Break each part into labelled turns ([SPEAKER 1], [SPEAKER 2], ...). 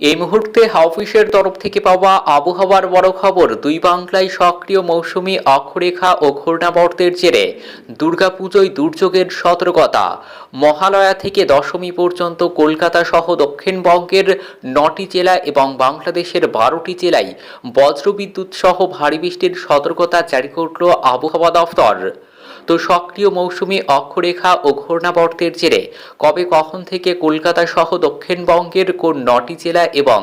[SPEAKER 1] এই মুহূর্তে হাউফিসের তরফ থেকে পাওয়া আবহাওয়ার বড় খবর, দুই বাংলায় সক্রিয় মৌসুমি অক্ষরেখা ও ঘূর্ণাবর্তের জেরে দুর্গাপুজোয় দুর্যোগের সতর্কতা। মহালয়া থেকে দশমী পর্যন্ত কলকাতা সহ দক্ষিণবঙ্গের নটি জেলা এবং বাংলাদেশের বারোটি জেলায় বজ্রবিদ্যুৎ সহ ভারী বৃষ্টির সতর্কতা জারি করল আবহাওয়া দফতর। তো সক্রিয় মৌসুমি অক্ষরেখা ও ঘূর্ণাবর্তের জেরে কবে কখন থেকে কলকাতা সহ দক্ষিণবঙ্গের কোন নটি জেলা এবং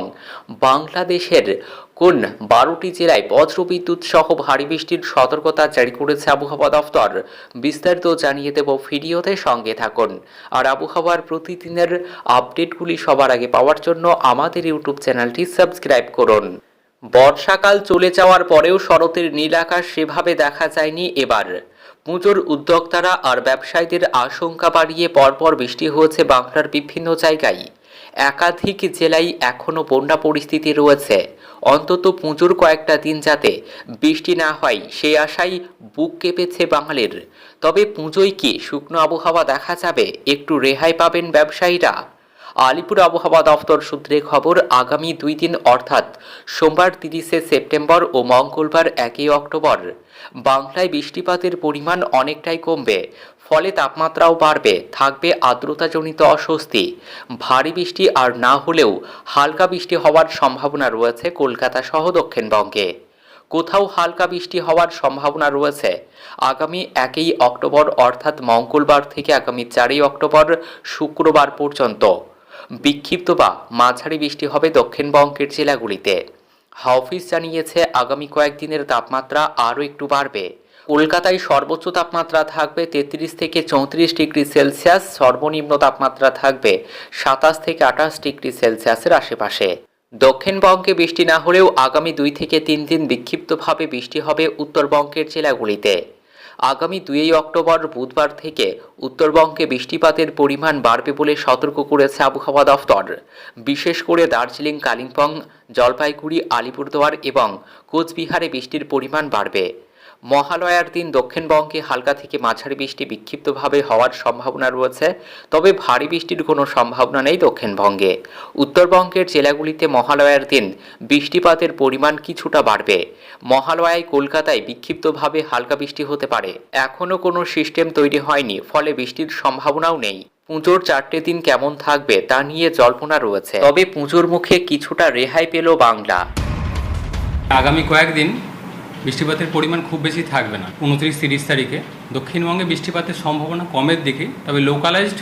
[SPEAKER 1] বাংলাদেশের কোন বারোটি জেলায় বজ্রবিদ্যুৎ সহ ভারী বৃষ্টির সতর্কতা জারি করেছে আবহাওয়া দফতর, বিস্তারিত জানিয়ে দেব ভিডিওতে সঙ্গে থাকুন। আর আবহাওয়ার প্রতিদিনের আপডেটগুলি সবার আগে পাওয়ার জন্য আমাদের ইউটিউব চ্যানেলটি সাবস্ক্রাইব করুন। বর্ষাকাল চলে যাওয়ার পরেও শরতের নীল আকাশ সেভাবে দেখা যায়নি এবার। পুজোর উদ্যোক্তারা আর ব্যবসায়ীদের আশঙ্কা বাড়িয়ে পরপর বৃষ্টি হয়েছে বাংলার বিভিন্ন জায়গায়। একাধিক জেলায় এখনও বন্যা পরিস্থিতি রয়েছে। অন্তত পুজোর কয়েকটা দিন যাতে বৃষ্টি না হয় সেই আশাই বুক কেঁপেছে বাঙালির। তবে পুজোয় কি শুকনো আবহাওয়া দেখা যাবে, একটু রেহাই পাবেন ব্যবসায়ীরা? আলিপুর আবহাওয়া দফতর সূত্রে খবর, আগামী দুই দিন অর্থাৎ সোমবার তিরিশে সেপ্টেম্বর ও মঙ্গলবার একই অক্টোবর। বাংলায় বৃষ্টিপাতের পরিমাণ অনেকটাই কমবে, ফলে তাপমাত্রাও বাড়বে, থাকবে আর্দ্রতাজনিত অস্বস্তি। ভারী বৃষ্টি আর না হলেও হালকা বৃষ্টি হওয়ার সম্ভাবনা রয়েছে কলকাতা সহ দক্ষিণবঙ্গে। কোথাও হালকা বৃষ্টি হওয়ার সম্ভাবনা রয়েছে। আগামী একই অক্টোবর অর্থাৎ মঙ্গলবার থেকে আগামী চারই অক্টোবর শুক্রবার পর্যন্ত। বিক্ষিপ্ত বা মাঝারি বৃষ্টি হবে দক্ষিণবঙ্গের জেলাগুলিতে। হাওফিস জানিয়েছে, আগামী কয়েকদিনের তাপমাত্রা আরও একটু বাড়বে। কলকাতায় সর্বোচ্চ তাপমাত্রা থাকবে তেত্রিশ থেকে চৌত্রিশ ডিগ্রি সেলসিয়াস, সর্বনিম্ন তাপমাত্রা থাকবে সাতাশ থেকে আঠাশ ডিগ্রি সেলসিয়াসের আশেপাশে। দক্ষিণবঙ্গে বৃষ্টি না হলেও আগামী দুই থেকে তিন দিন বিক্ষিপ্তভাবে বৃষ্টি হবে উত্তরবঙ্গের জেলাগুলিতে। আগামী দুই অক্টোবর বুধবার থেকে উত্তরবঙ্গে বৃষ্টিপাতের পরিমাণ বাড়বে বলে সতর্ক করেছে আবহাওয়া দফতর বিশেষ করে দার্জিলিং, কালিম্পং, জলপাইগুড়ি, আলিপুরদুয়ার এবং কোচবিহারে বৃষ্টির পরিমাণ বাড়বে। মহালয়ার দিন দক্ষিণবঙ্গে হালকা থেকে মাঝারি বৃষ্টি বিক্ষিপ্তভাবে হওয়ার সম্ভাবনা রয়েছে, তবে ভারী বৃষ্টির কোনো সম্ভাবনা নেই দক্ষিণবঙ্গে। উত্তরবঙ্গের জেলাগুলিতে মহালয়ার দিন বৃষ্টিপাতের পরিমাণ কিছুটা বাড়বে। মহালয়ায় কলকাতায় বিক্ষিপ্তভাবে হালকা বৃষ্টি হতে পারে। এখনও কোনো সিস্টেম তৈরি হয়নি, ফলে বৃষ্টির সম্ভাবনাও নেই। পুজোর চারটে দিন কেমন থাকবে তা নিয়ে জল্পনা রয়েছে। তবে পুজোর মুখে কিছুটা রেহাই পেল বাংলা।
[SPEAKER 2] আগামী কয়েকদিন বৃষ্টিপাতের পরিমাণ খুব বেশি থাকবে না। উনত্রিশ তিরিশ তারিখে। দক্ষিণবঙ্গে বৃষ্টিপাতের সম্ভাবনা কমের দিকে, তবে লোকালাইজড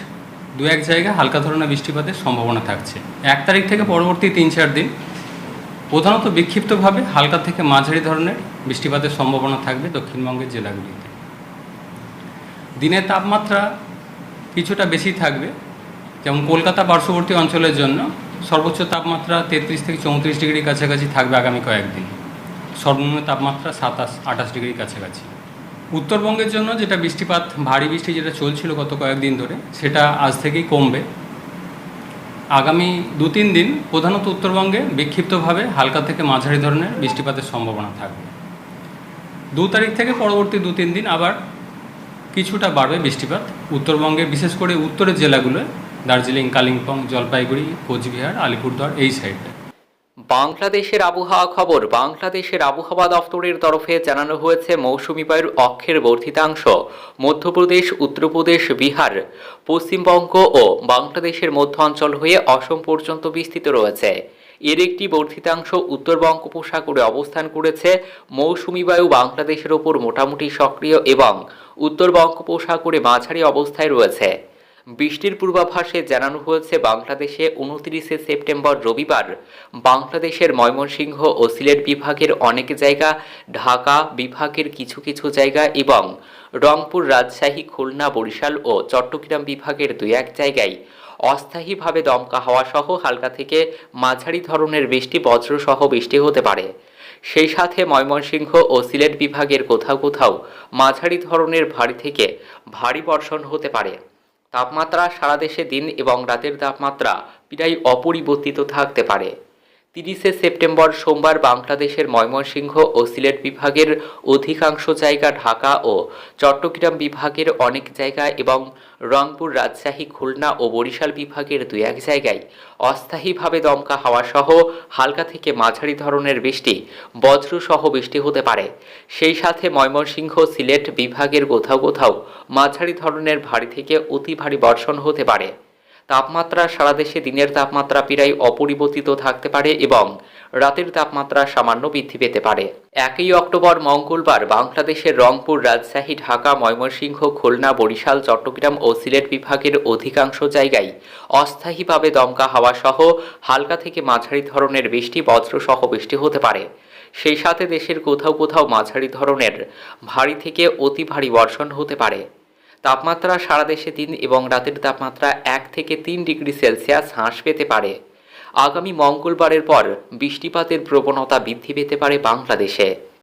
[SPEAKER 2] দু এক জায়গায় হালকা ধরনের বৃষ্টিপাতের সম্ভাবনা থাকছে। এক তারিখ থেকে পরবর্তী তিন চার দিন প্রধানত বিক্ষিপ্তভাবে হালকা থেকে মাঝারি ধরনের বৃষ্টিপাতের সম্ভাবনা থাকবে দক্ষিণবঙ্গের জেলাগুলিতে। দিনের তাপমাত্রা কিছুটা বেশি থাকবে, যেমন কলকাতা পার্শ্ববর্তী অঞ্চলের জন্য সর্বোচ্চ তাপমাত্রা তেত্রিশ থেকে চৌত্রিশ ডিগ্রির কাছাকাছি থাকবে আগামী কয়েকদিন। সর্বনিম্ন তাপমাত্রা সাতাশ, আঠাশ ডিগ্রির কাছাকাছি। উত্তরবঙ্গের জন্য যেটা বৃষ্টিপাত, ভারী বৃষ্টি যেটা চলছিল গত কয়েকদিন ধরে, সেটা আজ থেকেই কমবে। আগামী দু তিন দিন প্রধানত উত্তরবঙ্গে বিক্ষিপ্তভাবে হালকা থেকে মাঝারি ধরনের বৃষ্টিপাতের সম্ভাবনা থাকবে। দু তারিখ থেকে পরবর্তী দু তিন দিন আবার কিছুটা বাড়বে বৃষ্টিপাত। উত্তরবঙ্গে বিশেষ করে উত্তরের জেলাগুলোয়, দার্জিলিং, কালিম্পং, জলপাইগুড়ি, কোচবিহার, আলিপুরদুয়ার এই সাইডটা
[SPEAKER 1] বাংলাদেশের আবহাওয়া খবর। বাংলাদেশের আবহাওয়া দফতরের তরফে জানানো হয়েছে মৌসুমি বায়ুর অক্ষের বর্ধিতাংশ। মধ্যপ্রদেশ, উত্তরপ্রদেশ, বিহার, পশ্চিমবঙ্গ ও বাংলাদেশের মধ্য অঞ্চল হয়ে অসম পর্যন্ত বিস্তৃত রয়েছে। এর একটি বর্ধিতাংশ উত্তর বঙ্গোপসাগরে অবস্থান করেছে। মৌসুমি বায়ু বাংলাদেশের ওপর মোটামুটি সক্রিয় এবং উত্তর বঙ্গোপসাগরে মাঝারি অবস্থায় রয়েছে। বৃষ্টির পূর্বাভাসে জানানো হয়েছে বাংলাদেশে উনত্রিশে সেপ্টেম্বর রবিবার। বাংলাদেশের ময়মনসিংহ ও সিলেট বিভাগের অনেক জায়গা, ঢাকা বিভাগের কিছু কিছু জায়গা এবং রংপুর, রাজশাহী, খুলনা, বরিশাল ও চট্টগ্রাম বিভাগের দু এক জায়গায় অস্থায়ীভাবে দমকা হাওয়া সহ হালকা থেকে মাঝারি ধরনের বৃষ্টি, বজ্রসহ বৃষ্টি হতে পারে। সেই সাথে ময়মনসিংহ ও সিলেট বিভাগের কোথাও কোথাও মাঝারি ধরনের ভারী থেকে ভারী বর্ষণ হতে পারে। তাপমাত্রা সারা দেশে দিন এবং রাতের তাপমাত্রা প্রায় অপরিবর্তিত থাকতে পারে। তিরিশে সেপ্টেম্বর সোমবার বাংলাদেশের ময়মনসিংহ ও সিলেট বিভাগের অধিকাংশ জায়গা ঢাকা ও চট্টগ্রাম বিভাগের অনেক জায়গা এবং রংপুর, রাজশাহী, খুলনা ও বরিশাল বিভাগের দু এক জায়গায় অস্থায়ীভাবে দমকা হাওয়া সহ হালকা থেকে মাঝারি ধরনের বৃষ্টি বজ্রসহ বৃষ্টি হতে পারে। সেই সাথে ময়মনসিংহ, সিলেট বিভাগের কোথাও কোথাও মাঝারি ধরনের ভারী থেকে অতি ভারী বর্ষণ হতে পারে। তাপমাত্রা সারা দেশে দিনের তাপমাত্রা প্রায় অপরিবর্তিত থাকতে পারে এবং রাতের তাপমাত্রা সামান্য বৃদ্ধি পেতে পারে। একই অক্টোবর, মঙ্গলবার বাংলাদেশের রংপুর, রাজশাহী, ঢাকা, ময়মনসিংহ, খুলনা, বরিশাল, চট্টগ্রাম ও সিলেট বিভাগের অধিকাংশ জায়গায় অস্থায়ীভাবে দমকা হাওয়া সহ হালকা থেকে মাঝারি ধরনের বৃষ্টি, বজ্রসহ বৃষ্টি হতে পারে। সেই সাথে দেশের কোথাও কোথাও মাঝারি ধরনের ভারী থেকে অতি ভারী বর্ষণ হতে পারে। তাপমাত্রা সারা দেশে তিন এবং রাতের তাপমাত্রা এক থেকে তিন ডিগ্রি সেলসিয়াস হ্রাস পেতে পারে। আগামী মঙ্গলবারের পর বৃষ্টিপাতের প্রবণতা বৃদ্ধি পেতে পারে বাংলাদেশে।